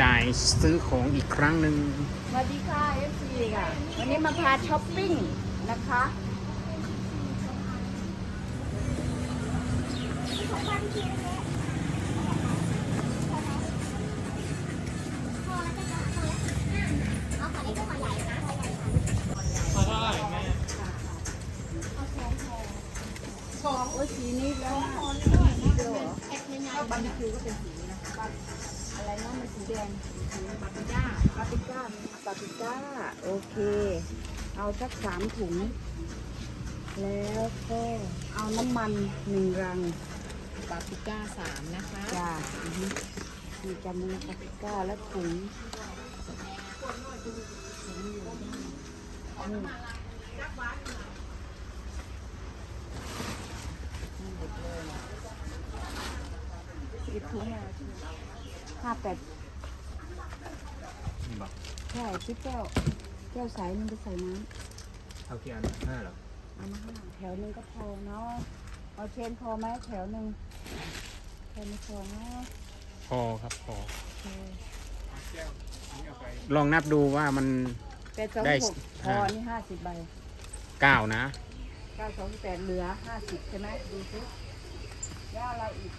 จ่ายซื้อของอีกครั้งหนึ่งสวัสดีค่ะ FC ค่ะ วันนี้มาพาช้อปปิ้งนะคะของโอ้ยสีนี้แล้วนะสีเดียวเหรอบาร์บีคิวก็เป็นสีนี้นะคะบาร์ อะไรนะมันสีแดงสีบาร์บีก้าบาร์บีก้าบาร์บีก้า โอเค เอาสักสามถุง แล้วก็เอาน้ำมันหนึ่งรังปาปริก้าสามนะคะจ้าอือฮึมีจำนวนบาร์บีก้าและถุงอืมสิบถุงแล้วใช่ไหมห้าแปดบอกใช่ชิปแก้ว แก้วใสนึงไปใส่น้เท่ากี่อันห้าเหรอำเอามาห้าแถวหนึงก็พอเนาะเอาเชนพอไหมแถวหนึ่งแถวไม่พอเนาะพอครับพอโอเคลองนับดูว่ามัน แปดสองได้หกพออ่า นี่ห้าสิบใบเก้านะ เก้าสองแปดเหลือห้าสิบใช่ไหมดูสิแล้วอะไรอีก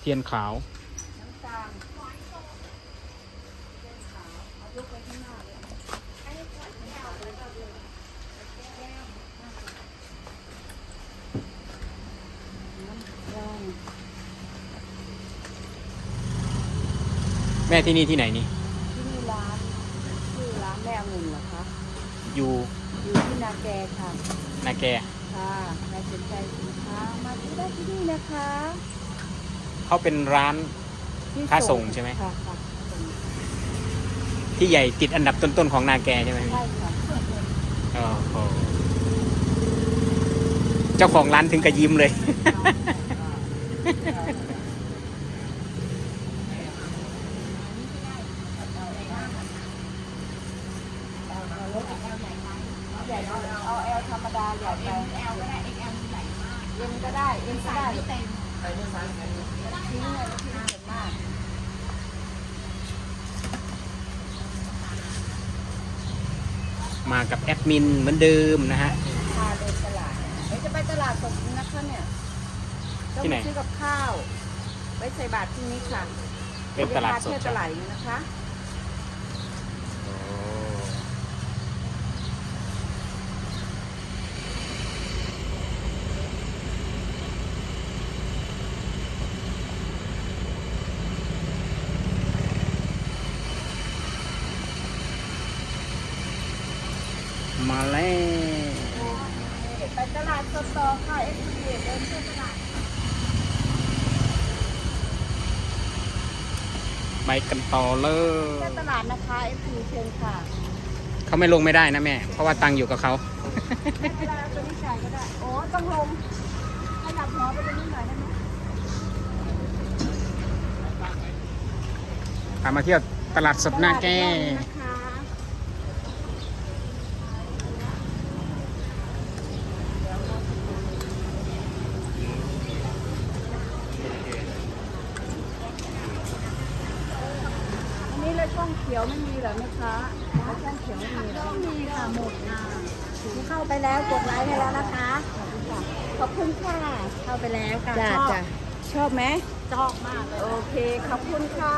เทียนขาว น้ำตาลเส้นขาวเอายกไปข้างหน้าเลยน้ำตาลแม่ที่นี่ที่ไหนนี่ ที่นี่ร้านชื่อร้านแม่องุ่นเหรอคะ อยู่อยู่ที่นาแกค่ะ นาแก ค่ะใครสนใจสินค้ามาที่ได้ที่นี่นะคะ เขาเป็นร้าน ที่ค้าส่งใช่ไหม ค่ะค่ะส่งที่ใหญ่ติดอันดับต้นๆของนาแกใช่ไหมใช่ค่ะโอ้โหเจ้าของร้านถึงกับยิ้มเลย ใหญ่เอาเอาแอลธรรมดาใหญ่ไปแอลก็ได้เอ็กแอลใหญ่มากเอ็มก็ได้เอ็มก็ได้เต็ม ทิ้งเลยทิ้งเยอะมากมากับแอดมินเหมือนเดิมนะฮะ พาเดินตลาดเดี๋ยวจะไปตลาดสดนะคะเนี่ยต้องที่ไหน ไปซื้อกับข้าว ไว้ใส่บาตรที่นี้ค่ะเป็นตลาดสดเที่ยวใช่ตไหมลาดอย่างนี้นะคะ โอ้มาแล้ว ไปต ลาดสดต่อค่ะเอ็กซ์เเดินเที่ยวตลาดไปกันต่อเลเที่ยวยตลาดนะคะเอ็กซ์เชิญค่ะเขาไม่ลงไม่ได้นะแม่ เพราะว่าตังค์อยู่กับเขา ไม่เป็นไรเอาตัวนี้จ่ายก็ได้ โอ้ต้องลงขยับหัวไปตรงนี้หน่อยได้ไหมพามาเที่ยวตลาดสดหน้าแก้ ตลดนะคะอันนี้เลย ช่องเขียวไม่มีเหรอแม่ค้าแล้วช่องเขียวไม่มีเหรอมีค่ะหมดนะเข้าไปแล้วกดไลค์ให้แล้วนะคะ ขอบคุณค่ะ เข้าไปแล้วค่ะจ้าชอบจ้าชอบไหมชอบมากเลยโอเค ขอบคุณค่ะ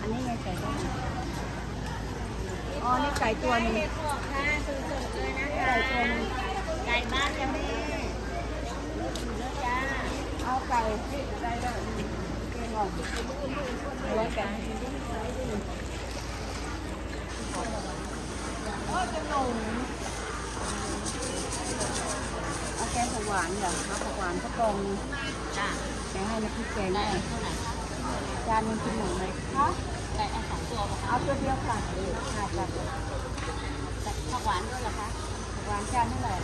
อันนี้ไงไก่บ้านอ๋อ นี่ไก่ตัวหนึงของค่ะสดๆเลยนะไก่คะตัวหนึงไก่บ้านจะมีจ้าเอาไก่ได้ได้เก่งออกเอาไว้ไก่ โอ้จะหลงเอาแกงผักหวานเหรอเอาผักหวานก็กล่องจ้าแกงให้น้ำพริกแกงได้เท่าไหร่จานนึงกินหนึ่งไหมคะไก่เอาสองตัวป่ะคะเอาตัวเดียวค่ะค่ะค่ะแต่ผักหวานด้วยเหรอคะผักหวานจานเท่าไหร่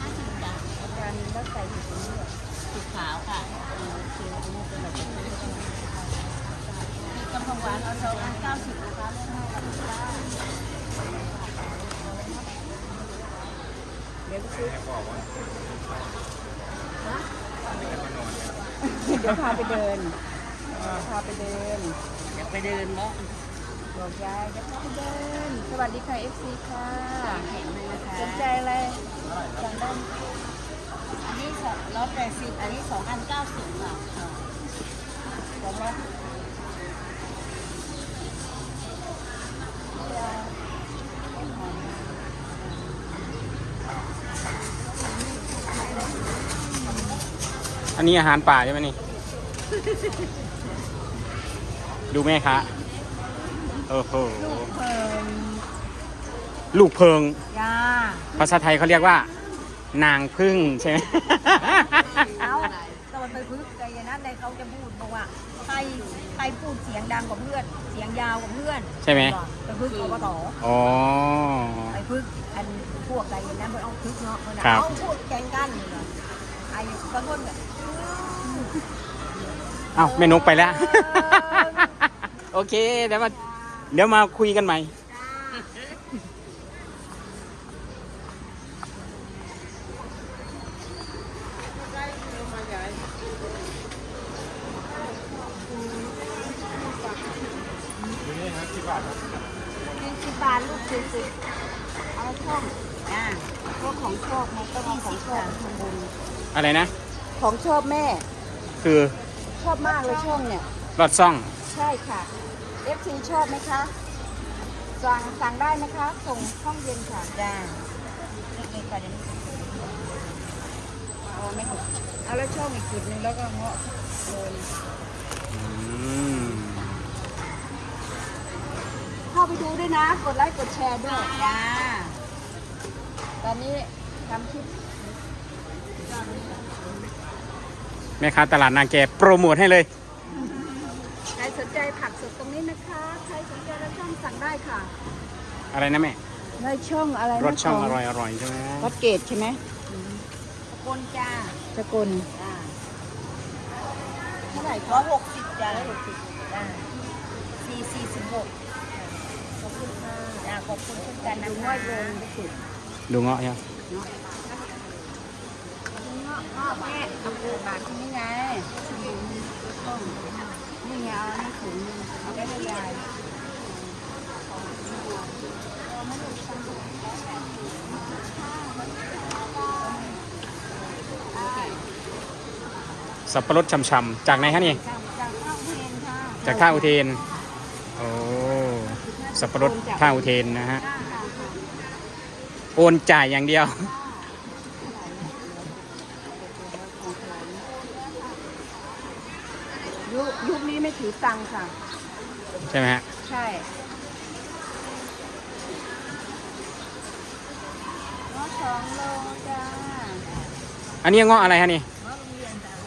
ห้าสิบจาอาจารย์แล้วใส่ถุงนี้เหรอสีขาวค่ะเออโอเคอันนี้เป็นแบบมีกำผักหวานเอาสองอันเก้าสิบนะคะเดี๋ ยวไปซื้อฮะเดี๋ยวพาไปเดินพาไปเดินอยากไปเดินเนาะบอกยายจะพาไปเดิน สวัสดีค่ะ FC ค่ะแข็งเลยนะคะสนใจอะไรสั่งได้อันนี้สองร้อยแปดสิบอันนี้สองอันเก้าสิบค่ะสองร้อย อันนี้อาหารป่าใช่ไหมนี่ ดูแม่คะโอ้โห เพิ่มลูกเพิง ยาภาษาไทยเขาเรียกว่า นางพึ่งใช่ไหมเอาตอนไปพึ่งใจเย็นนะในเขาจะพูดบอกว่าใครใครพูดเสียงดังกว่าเพื่อน เสียงยาวกว่าเพื่อนใช่ไหม ไปพึ่งอบตอ๋อ ไปพึ่งอันพวกใจเย็นนะเพื่อนเอาพึ่งเนาะเพื่อนครับ เอาพูดแข่งกันเลยเหรอไอ้บางคนแบบ เอ้าแม่นกไปแล้ว โอเค เดี๋ยวมา เดี๋ยวมาคุยกันใหม่ ยี่สิบบาทลูกสี่สิบเอาช่องอ่าพวกของชอบมันก็มีของชอบทำบุญอะไรนะ ของชอบแม่ คือ ชอบมากเลยช่องเนี่ย รอดซ่อง ใช่ค่ะ FC ชอบไหมคะสั่งสั่งได้นะคะ ส่งห้องเย็นค่ะจ้าเล็กๆค่ะเดี๋ยวนี้เอาไหมคะเอาแล้วช่องอีกจุดหนึ่งแล้วก็เงาะโรยอืม เข้าไปดูด้วยนะ กดไลค์กดแชร์ด้วยจ้าตอนนี้ทำคลิป แม่ค้าตลาดนาแกโปรโมทให้เลย ใครสนใจผักสดตรงนี้นะคะ ใครสนใจแล้วช่องสั่งได้ค่ะอะไรนะแม่ในช่องอะไรนะรสช่องขอร่อยอร่อยใช่ไหมวัดเกตใช่ไหมขอบคุณจ้าสกลจ้าเท่าไหร่ร้อคะยหกสิบจ้าร้อยหกสิบจ้าสี่สี่สิบหกขอบคุณค่ะจ้าขอบคุณเช่นกันนะดูคะง่อยโรงไปสุดดูเงาะยังพ่อ แม่เอาปูบาทที่นี่ไงนี่ไงเอานี่ถุงนึงเอาไปให้ยายสับปะรดช่ำๆจากไหนฮะนี่ จากข้าวเพลนค่ะจากท่าอุเทน โอ้ สับปะรดท่าอุเทนนะฮะ โอนจ่ายอย่างเดียว ยุคยุคนี้ไม่ถือตังค์ค่ะ ใช่ไหมฮะ ใช่งอสองโลจ้าอันนี้เงาะอะไรฮะนี่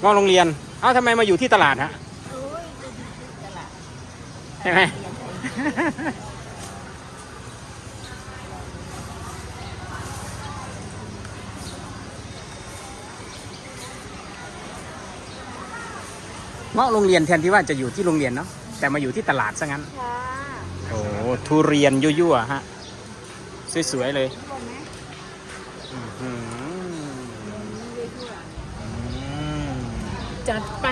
เงาะโรงเรียน เอ้าทำไมมาอยู่ที่ตลาดฮะ โอ้ยจะดีตลาดใช่ไหม เงาะโรงเรียนแทนที่ว่าจะอยู่ที่โรงเรียนเนาะแต่มาอยู่ที่ตลาดซะงั้น ค่ะโอ้ทุเรียนยั่วๆฮะ สวยๆเลยทุกคนไหมอื้อหืออืมจัดไป